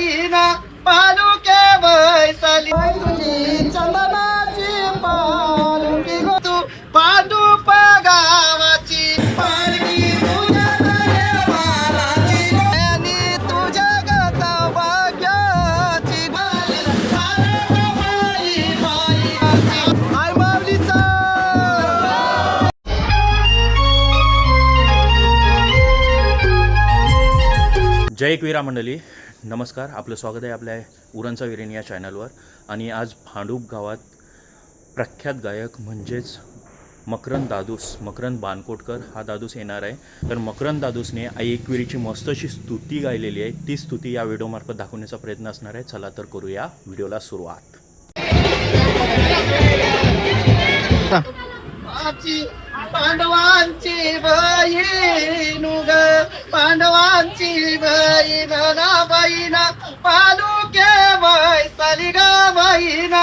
बहिणा पालुके बैसली तुझी चंदनाची पालुकी तू पांडुप गावाची पालकी तुझ्या गो. आणि तुझ्या गता भाग्याची माऊलीचा. जय एकवीरा मंडळी. नमस्कार आपलं स्वागत आहे आपल्या उरणचा विरेन या चॅनलवर आणि आज भांडूप गावात प्रख्यात गायक म्हणजेच मकरंद दादूस मकरंद बानकोटकर हा दादूस येणार आहे. तर मकरंद दादूसने आई एकविरीची मस्त अशी स्तुती गायलेली आहे. ती स्तुती या व्हिडिओमार्फत दाखवण्याचा प्रयत्न असणार आहे. चला तर करूया व्हिडिओला सुरुवात. पांडवांची पांडवांची बहीण ग पांडवांची बहीण ना बाय पालुके बैसाली ग बहीण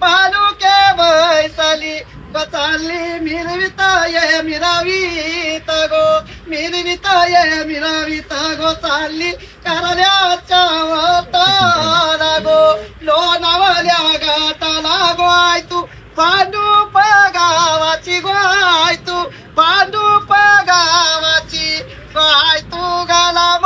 पालुके बैसाली ग चालली मिरवित ये मिरावीत गो मिरवित ये मिरावीत गो चालली करल्याच्या वताला गो लोणावल्या गाठाला गो आय तू पांडुप गावाची गोय तू पांडुप गावाची गोय तू गालामध्ये